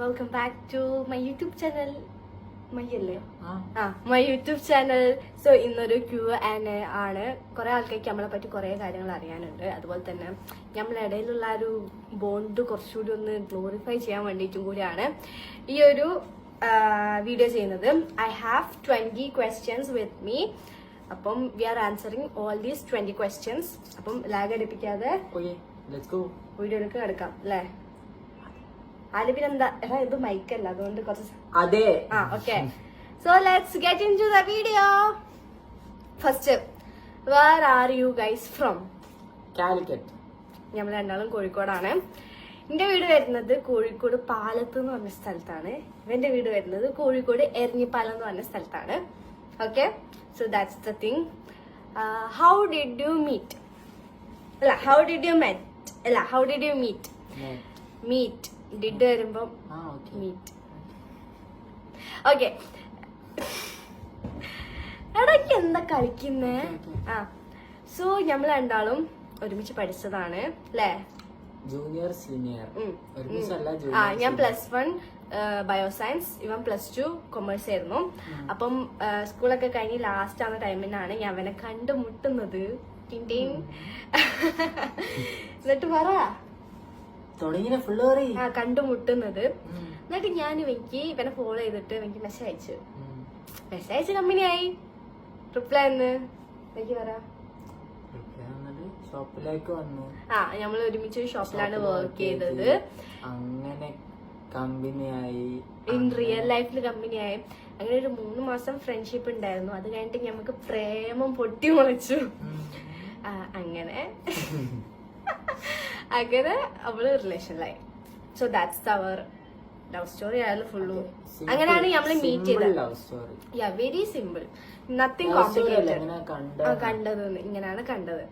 Welcome back to my YouTube channel മയ്യല്ലേ? ആ. My YouTube channel so ഇന്നൊരു Q and ആണ്. കുറെ ആൾക്കാർക്ക് നമ്മളെ പറ്റി കുറെ കാര്യങ്ങൾ അറിയാനുണ്ട്. അതുപോലെ തന്നെ നമ്മളെ ഇടയിലുള്ള ഒരു ബോണ്ട് കുറച്ചുകൂടി ഒന്ന് ഗ്ലോറിഫൈ ചെയ്യാൻ വേണ്ടിയിട്ടും കൂടിയാണ് ഈ ഒരു വീഡിയോ ചെയ്യുന്നത്. I have twenty questions with me അപ്പം we are answering all these twenty questions അപ്പം ലാഗ് അടിപ്പിക്കാതെ വീഡിയോയിലേക്ക് കിടക്കാം അല്ലേ? പിന്നെ എന്താ എടാ ഇത് മൈക്കല്ല അതുകൊണ്ട് കുറച്ച് അതെ. ആ okay so let's get into the video first where are you guys from Calicut നമ്മൾ രണ്ടാളും കോഴിക്കോടാണ്. എന്റെ വീട് വരുന്നത് കോഴിക്കോട് പാലത്ത് എന്ന് പറഞ്ഞ സ്ഥലത്താണ്. ഇവന്റെ വീട് വരുന്നത് കോഴിക്കോട് എരഞ്ഞിപ്പാലം എന്ന് പറഞ്ഞ സ്ഥലത്താണ്. Okay so that's the thing how did you meet അല്ല ഹൗ ഡിഡ് യു മെറ്റ് അല്ല how did you meet meet did വരുമ്പം മീറ്റ്. ഓക്കെ. എടയ്ക്ക് എന്താ കളിക്കുന്നേ? ആ. സോ ഞമ്മൾ രണ്ടാളും ഒരുമിച്ച് പഠിച്ചതാണ് അല്ലേ ജൂനിയർ സീനിയർ ആ ഞാൻ പ്ലസ് വൺ ബയോസയൻസ് ഇവൻ പ്ലസ് ടു കൊമേഴ്സ് ആയിരുന്നു. അപ്പം സ്കൂളൊക്കെ കഴിഞ്ഞ് ലാസ്റ്റ് ആവുന്ന ടൈമിനാണ് ഞാൻ അവനെ കണ്ടുമുട്ടുന്നത്. എന്നിട്ട് പറ. തുടങ്ങിയ ഫുള്ള് ആ കണ്ടുമുട്ടുന്നത് എന്നിട്ട് ഞാൻ എനിക്ക് ഇവനെ ഫോളോ ചെയ്തിട്ട് എനിക്ക് മെസ്സേജ് അയച്ചു. മെസ്സേജ് അയച്ച കമ്പനിയായി. റിപ്ലൈ എന്ന് എനിക്ക് പറ. ഷോപ്പിലേക്ക് വന്നു. ആ നമ്മൾ ഒരുമിച്ച് ഷോപ്പിലാണ് വർക്ക് ചെയ്തത്. അങ്ങനെ കമ്പനിയായി. ഇൻ റിയൽ ലൈഫിൽ കമ്പനിയായി. അങ്ങനെ ഒരു മൂന്ന് മാസം ഫ്രണ്ട്ഷിപ്പ് ഉണ്ടായിരുന്നു. അത് കഴിഞ്ഞിട്ട് ഞമ്മക്ക് പ്രേമം പൊട്ടി മുളച്ചു അങ്ങനെ. അങ്ങനെ അവൾ റിലേഷനിലായി സോ ദാറ്റ്സ് അവർ ലവ് സ്റ്റോറി ആയാലും ഫുള്ളു അങ്ങനെയാണ് നമ്മൾ മീറ്റ് ചെയ്തത്. Yeah very simple nothing complicated കണ്ടത്. ഇങ്ങനെയാണ് കണ്ടത്.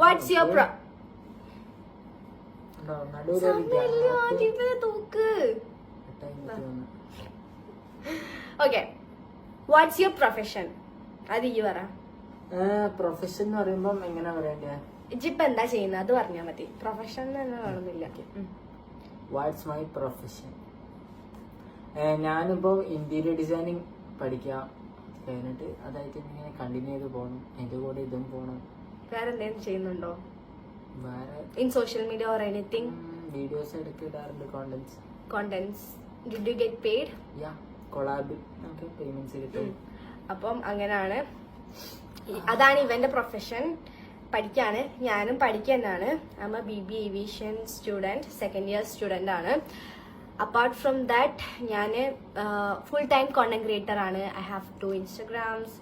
What's your pro okay what's your profession അത് ഈ പറ. പ്രൊഫഷൻ എന്ന് പറയുമ്പം എങ്ങനെ പറയണ്ടേ? ഇജിപ്പ എന്താ ചെയ്യുന്നത് അത് പറഞ്ഞാൽ മതി. പ്രൊഫഷൻ തന്നെ വേണമെന്നില്ല വാട്ട്സ് മൈ പ്രൊഫഷൻ ഞാനിപ്പോ ഇന്റീരിയർ ഡിസൈനിങ് പഠിക്കാം. കഴിഞ്ഞിട്ട് അതായിട്ട് ഇങ്ങനെ കണ്ടിന്യൂ ചെയ്ത് പോകണം എന്റെ കൂടെ ഇതും പോകണം വേറെ എന്തെങ്കിലും ചെയ്യുന്നുണ്ടോ വേറെ in social media or anything videos എടുക്കിടാറുണ്ട് contents contents did you get paid yeah കൊളാബിൽ നമുക്ക് പേയ്മെന്റ്സ് കിട്ടും. അപ്പം അങ്ങനെയാണ് അതാണ് ഇവന്റെ പ്രൊഫഷൻ പഠിക്കാണ്. ഞാനും പഠിക്കാനാണ് A B B aviation student second year student ആണ്. അപ്പാർട്ട് ഫ്രം ദാറ്റ് ഞാൻ ഫുൾ ടൈം കോണ്ടന്റ് ക്രിയേറ്റർ ആണ്. I have two Instagrams